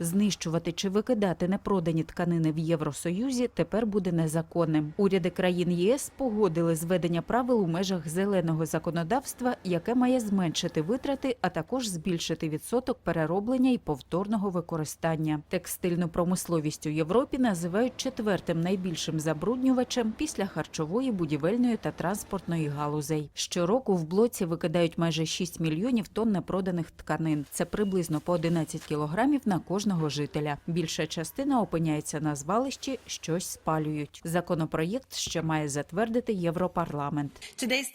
Знищувати чи викидати непродані тканини в Євросоюзі тепер буде незаконним. Уряди країн ЄС погодили зведення правил у межах зеленого законодавства, яке має зменшити витрати, а також збільшити відсоток перероблення і повторного використання. Текстильну промисловість у Європі називають четвертим найбільшим забруднювачем після харчової, будівельної та транспортної галузей. Щороку в блоці викидають майже 6 мільйонів тонн непроданих тканин. Це приблизно по 11 кілограмів на кожного жителя. Більша частина опиняється на звалищі, щось спалюють. Законопроєкт ще має затвердити Європарламент.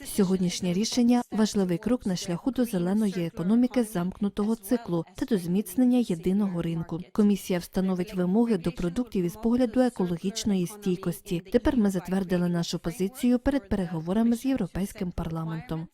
Сьогоднішнє рішення важливий крок на шляху до зеленої економіки замкнутого циклу та до зміцнення єдиного ринку. Комісія встановить вимоги до продуктів із погляду екологічної стійкості. Тепер ми затвердили нашу позицію перед переговорами з європейським парламентом.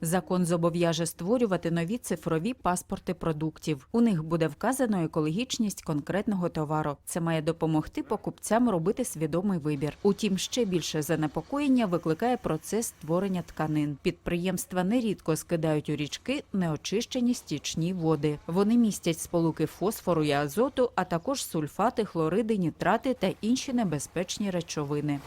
Закон зобов'яже створювати нові цифрові паспорти продуктів. У них буде вказано екологічність конкретного товару. Це має допомогти покупцям робити свідомий вибір. Утім, ще більше занепокоєння викликає процес створення тканин. Підприємства нерідко скидають у річки неочищені стічні води. Вони містять сполуки фосфору і азоту, а також сульфати, хлориди, нітрати та інші небезпечні речовини.